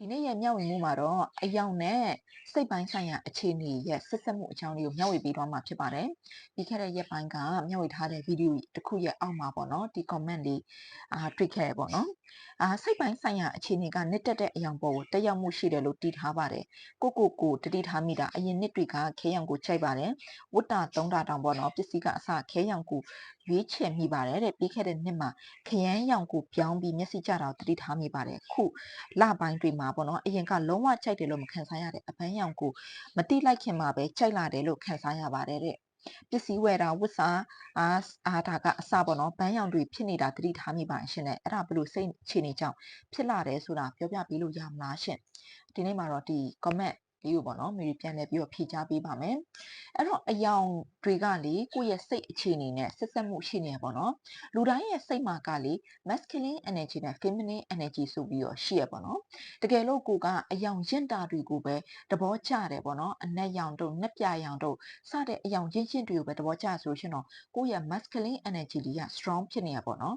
ဒီနေ့ရဲ့မျှဝေမှုမှာတော့အယောင်နဲ့စိတ်ပိုင်းဆိုင်ရာအခြေအနေရဲ့ဆက်ဆက်မှုအကြောင်းလေးကိုမျှဝေပေးသွားမှာဖြစ်ပါတယ်။ပြီးခဲ့တဲ့ရက်ပိုင်းကမျှဝေထားတဲ့ဗီဒီယိုတစ်ခုရဲ့အောက်မှာပေါ့နော်ဒီ comment လေးအာတွေ့ခဲ့ရပေါ့နော်။အာစိတ်ပိုင်းဆိုင်ရာအခြေအနေကနှစ်တက်တဲ့အယောင်ပေါ်ကိုတက်ရောက်မှုရှိတယ်လို့တည်ထားပါတယ်။ကိုကိုကိုတတိထားမိတာအရင်နှစ်တွေကခဲရောင်ကိုချိန်ပါတယ်။ဝတ္တသုံးတာတောင်ပေါ့နော်ပစ္စည်းကအစခဲရောင်ကိုရွေးချယ်မိပါတယ်တဲ့ပြီးခဲ့တဲ့နှစ်မှာခရမ်းရောင်ကိုပြောင်းပြီးမျက်စိကျတာကိုတတိထားမိပါတယ်။ခုလပိုင်းတွေမှာပေါ့နော်အရင်ကလုံးဝကြိုက်တယ်လို့မခံစားရတဲ့အပန်းရောင်ကိုမတိလိုက်ခင်မှာပဲကြိုက်လာတယ်လို့ခံစားရပါတယ်တဲ့ပစ္စည်းဝယ်တာဝတ်စားအားအားဒါကအစပေါ့နော်ဘန်းရောင်တွေဖြစ်နေတာသတိထားမိပါရှင်နဲ့အဲ့ဒါဘလို့စိတ်အခြေအနေကြောင့်ဖြစ်လာတယ်ဆိုတာပြောပြပေးလို့ရမလားရှင်ဒီနေ့မှာတော့ဒီ comment လေးကိုပေါ့နော်မေရီပြန်လဲပြီးတော့ဖြေချပေးပါမယ်အဲ့တော့အယောင်တွေကလေကိုယ့်ရဲ့စိတ်အခြေအနေနဲ့ဆက်ဆက်မှုရှိနေရပေါ့နော်လူတိုင်းရဲ့စိတ်မှာကလေ masculine energy နဲ့ feminine energy ဆိုပြီးတော့ရှိရပေါ့နော်တကယ်လို့ကိုကအယောင်ရင့်တာတွေကိုပဲသဘောကျတယ်ပေါ့နော်အနက်ရောင်တို့နှက်ပြရောင်တို့စတဲ့အယောင်ရင့်ရင့်တွေကိုပဲသဘောကျဆိုရှင်တော့ကိုယ့်ရဲ့ masculine energy လေးက strong ဖြစ်နေရပေါ့နော်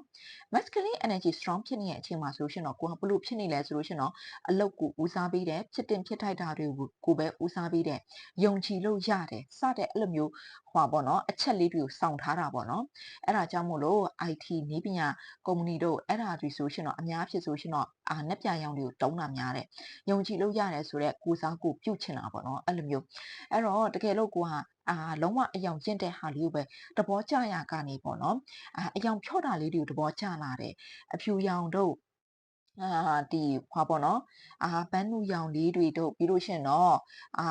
masculine energy strong ဖြစ်နေတဲ့အချိန်မှာဆိုရှင်တော့ကိုကဘလို့ဖြစ်နေလဲဆိုလို့ရှင်တော့အလုတ်ကိုဦးစားပေးတယ်ဖြစ်တင်ဖြစ်ထိုက်တာတွေကိုကိုပဲဦးစားပေးတယ်ယုံကြည်လို့ရတယ်စတဲ့အဲ့လိုမျိုးဟွာပေါ့နော်အချက်လေးတွေကိုစောင့်ထားတာပေါ့နော်အဲ့ဒါကြောင့်မို့လို့ IT နည်းပညာကုမ္ပဏီတို့အဲ့ဒါတွေဆိုရှင်တော့အများဖြစ်ဆိုရှင်တော့အာနှက်ပြရောင်တွေကိုတုံးတာများတယ်ယုံကြည်လို့ရတယ်ဆိုတော့ကိုစားကိုပြုတ်ချင်တာပေါ့နော်အဲ့လိုမျိုးအဲ့တော့တကယ်လို့ကိုကအာလုံးဝအယောင်ကျင့်တဲ့ဟာလေးကိုပဲသဘောကျရကနေပေါ့နော်အာအယောင်ဖြော့တာလေးတွေကိုသဘောကျလာတယ်အဖြူရောင်တို့ အာဒီဟွာပေါ့နော်အာဘန်းနုရောင်လေးတွေတို့ပြီးလို့ရှရင်တော့အာ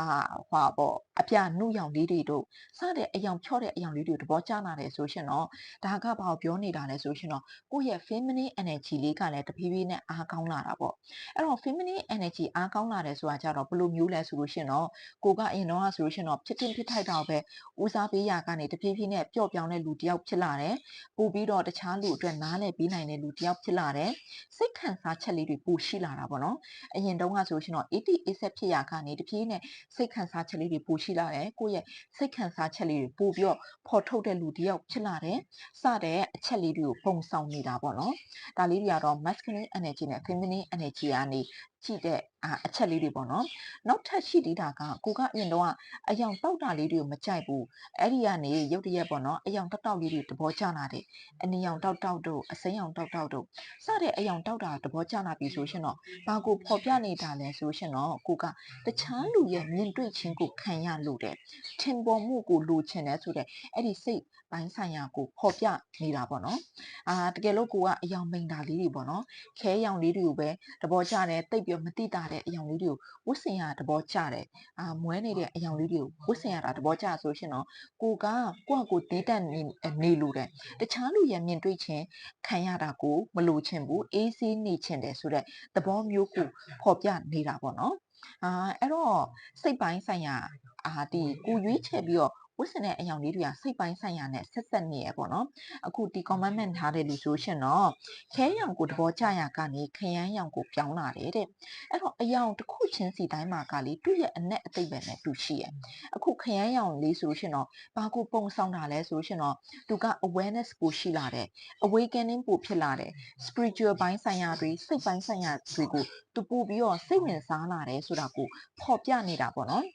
ဟွာပေါ့ အပြနုရောင်လေးတွေတို့စတဲ့အယောင်ဖြော့တဲ့အယောင်လေးတွေသဘောကျလာတယ်ဆိုရှင်တော့ဒါကဘာကိုပြောနေတာလဲဆိုရှင်တော့ကိုယ့်ရဲ့ feminine energy လေးကလည်းတဖြည်းဖြည်းနဲ့အားကောင်းလာတာပေါ့အဲ့တော့ feminine energy အားကောင်းလာတယ်ဆိုတာကြတော့ဘယ်လိုမျိုးလဲဆိုလို့ရှင်တော့ကိုကအရင်တော့ဆိုလို့ရှင်တော့ဖြစ်တင်ဖြစ်ထိုက်တာပဲဦးစားပေးရာကနေတဖြည်းဖြည်းနဲ့ပျော့ပြောင်းတဲ့လူတစ်ယောက်ဖြစ်လာတယ်ပို့ပြီးတော့တခြားလူအတွက်နားလည်ပြီးနိုင်တဲ့လူတစ်ယောက်ဖြစ်လာတယ်စိတ်ခံစားချက်လေးတွေပိုရှိလာတာပေါ့နော်အရင်တုန်းကဆိုရှင်တော့80 80ဖြစ်ရာကနေတဖြည်းနဲ့စိတ်ခံစားချက်လေးတွေပိုရှိလာတယ်ကိုယ့်ရဲ့စိတ်ခံစားချက်လေးတွေပို့ပြီးတော့ဖော်ထုတ်တဲ့လူတစ်ယောက်ဖြစ်လာတယ်စတဲ့အချက်လေးတွေကိုပုံဆောင်နေတာပေါ့နော်ဒါလေးတွေကတော့ masculine energy နဲ့ feminine energy ကနေကြည့်တဲ့အအချက်လေးတွေပေါ့နော်နောက်ထပ်ရှိသေးတာကကိုကအရင်တော့အယောင်တောက်တာလေးတွေကိုမကြိုက်ဘူးအဲ့ဒီကနေရုတ်တရက်ပေါ့နော်အယောင်တောက်တောက်လေးတွေသဘောကျလာတယ်အနီယောင်တောက်တောက်တို့အစိမ်းယောင်တောက်တောက်တို့စတဲ့အယောင်တောက်တာသဘောကျလာပြီဆိုရှင်တော့ဘာကိုဖော်ပြနေတာလဲဆိုရှင်တော့ကိုကတခြားလူရဲ့မြင်တွေ့ခြင်းကိုခံရလို့တယ်ထင်ပေါ်မှုကိုလိုချင်တယ်ဆိုတဲ့အဲ့ဒီစိတ်ပိုင်းဆိုင်ရာကိုဖော်ပြနေတာပေါ့နော်အာတကယ်လို့ကိုကအယောင်မိန်တာလေးတွေပေါ့နော်ခဲရောင်လေးတွေကိုပဲသဘောကျတယ်တိတ်ပြီးမတိတာတဲ့အယောင်လေးတွေကိုဝတ်ဆင်ရသဘောကျတယ်အာမွဲနေတဲ့အယောင်လေးတွေကိုဝတ်ဆင်ရတာသဘောကျဆိုရှင်တော့ကိုကကိုကကိုတေးတက်နေနေလို့တယ်တခြားလူရဲ့မြင်တွေ့ခြင်းခံရတာကိုမလိုချင်ဘူးအေးဆေးနေချင်တယ်ဆိုတဲ့သဘောမျိုးကိုဖော်ပြနေတာပေါ့နော်အာအဲ့တော့စိတ်ပိုင်းဆိုင်ရာအာဒီကိုရွေးချယ်ပြီးတော့ ဝတ်ဆင်တဲ့အယောင်လေးတွေကစိတ်ပိုင်းဆိုင်ရာနဲ့ဆက်ဆက်နေရပေါ့နော်အခုဒီ comment ထားတဲ့လူဆိုရှင်တော့ခဲရောင်ကိုသဘောကျရာကနေခရမ်းရောင်ကိုပြောင်းလာတယ်တဲ့အဲ့တော့အယောင်တစ်ခုချင်းစီတိုင်းမှာကလေသူ့ရဲ့အနက်အသိပဲနဲ့တူရှိရအခုခရမ်းရောင်လေးဆိုရှင်တော့ဘာကိုပုံဆောင်တာလဲဆိုရှင်တော့သူက awareness ကိုရှိလာတယ် awakening ပိုဖြစ်လာတယ် spiritual ဘိုင်းဆိုင်ရာတွေစိတ်ပိုင်းဆိုင်ရာတွေကိုသူပို့ပြီးတော့စိတ်ဝင်စားလာတယ်ဆိုတာကိုဖော်ပြနေတာပေါ့နော်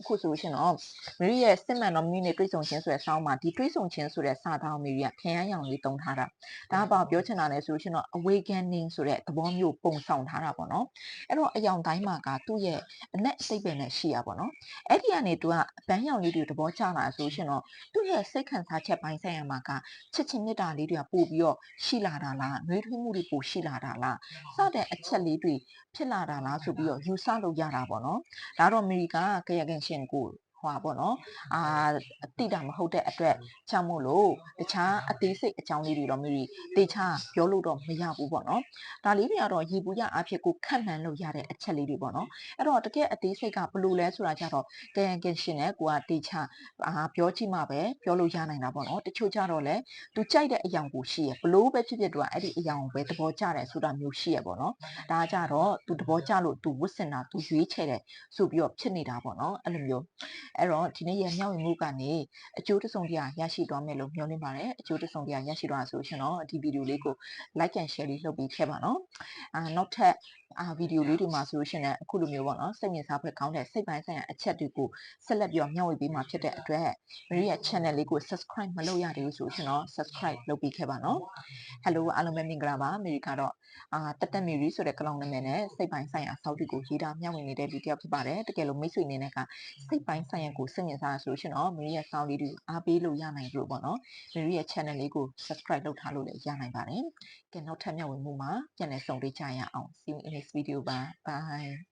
အခုဆိုရှင်တော့မရီရဲ့စစ်မှန်တော်မြင့်နဲ့တွေ့ဆုံခြင်းဆိုတဲ့ဆောင်းမှာဒီတွေ့ဆုံခြင်းဆိုတဲ့စာသားမရီကခရမ်းရောင်လေးတုံးထားတာဒါကဘာပြောချင်တာလဲဆိုရှင်တော့ awakening ဆိုတဲ့သဘောမျိုးပုံဆောင်ထားတာပေါ့နော်အဲ့တော့အယောင်တိုင်းမှာကသူ့ရဲ့အနက်စိတ်ပဲနဲ့ရှိရပါတော့အဲ့ဒီကနေသူကဘန်းရောင်လေးတွေသဘောကျလာဆိုရှင်တော့သူ့ရဲ့စိတ်ခံစားချက်ပိုင်းဆိုင်ရာမှာကချစ်ချင်းမြတ်တာလေးတွေကပို့ပြီးတော့ရှိလာတာလားနှွေးထွေးမှုတွေပို့ရှိလာတာလားစတဲ့အချက်လေးတွေဖြစ်လာတာလားဆိုပြီးတော့ယူဆလို့ရတာပေါ့နော်ဒါတော့အမေရိကန်ကကြရခင်ရှင်ကို ဟွာပေါ့နော်အာတိတာမဟုတ်တဲ့အတွက်ချောင်းမို့လို့တခြားအသေးစိတ်အကြောင်းလေးတွေတော့မိတေချာပြောလို့တော့မရဘူးပေါ့နော်ဒါလေးတွေကတော့ရေပူရအဖြစ်ကိုခန့်မှန်းလို့ရတဲ့အချက်လေးတွေပေါ့နော်အဲ့တော့တကယ်အသေးစိတ်ကဘလို့လဲဆိုတာကြတော့ကရန်ကင်ရှင်နဲ့ကိုကတေချာအာပြောကြည့်မှပဲပြောလို့ရနိုင်တာပေါ့နော်တချို့ကြတော့လေသူကြိုက်တဲ့အယောင်ကိုရှိရဘလို့ပဲဖြစ်ဖြစ်တော့အဲ့ဒီအယောင်ကိုပဲသဘောကျတယ်ဆိုတာမျိုးရှိရပေါ့နော်ဒါကြတော့သူသဘောကျလို့သူဝတ်စင်တာသူရွေးချယ်တယ်ဆိုပြီးတော့ဖြစ်နေတာပေါ့နော်အဲ့လိုမျိုးအဲ့တော့ဒီနေ့ရဲ့မျှဝေမှုကနေအကျိုးတစုံတရာရရှိသွားမယ်လို့မျှော်လင့်ပါတယ်အကျိုးတစုံတရာရရှိသွားဆိုရှင်တော့ဒီဗီဒီယိုလေးကို like and share လေးလုပ်ပေးခဲ့ပါနော်အာနောက်ထပ် အာဗီဒီယိုလေးတွေမှာဆိုလို့ရှိရင်လည်းအခုလိုမျိုးပေါ့နော်စိတ်ဝင်စားဖွယ်ကောင်းတဲ့စိတ်ပိုင်းဆိုင်ရာအချက်တွေကိုဆက်လက်ပြီးတော့မျှဝေပေးမှာဖြစ်တဲ့အတွက်မရီရဲ့ channel လေးကို subscribe မလုပ်ရသေးဘူးဆိုရှင်တော့ subscribe လုပ်ပေးခဲ့ပါနော် Hello အားလုံးပဲမင်္ဂလာပါအမေရိကတော့အာတက်တက်မီရီဆိုတဲ့ကလောင်နာမည်နဲ့စိတ်ပိုင်းဆိုင်ရာစောက်တွေကိုရေးတာမျှဝေနေတဲ့လူတစ်ယောက်ဖြစ်ပါတယ်တကယ်လို့မိတ်ဆွေအနေနဲ့ကစိတ်ပိုင်းဆိုင်ရာကိုစိတ်ဝင်စားရဆိုရှင်တော့မရီရဲ့စောက်လေးတွေအားပေးလို့ရနိုင်လို့ပေါ့နော်မရီရဲ့ channel လေးကို subscribe လုပ်ထားလို့လည်းရနိုင်ပါတယ်ကဲနောက်ထပ်မျှဝေမှုမှာပြန်လည်ဆုံတွေ့ကြရအောင် see you in next video bye bye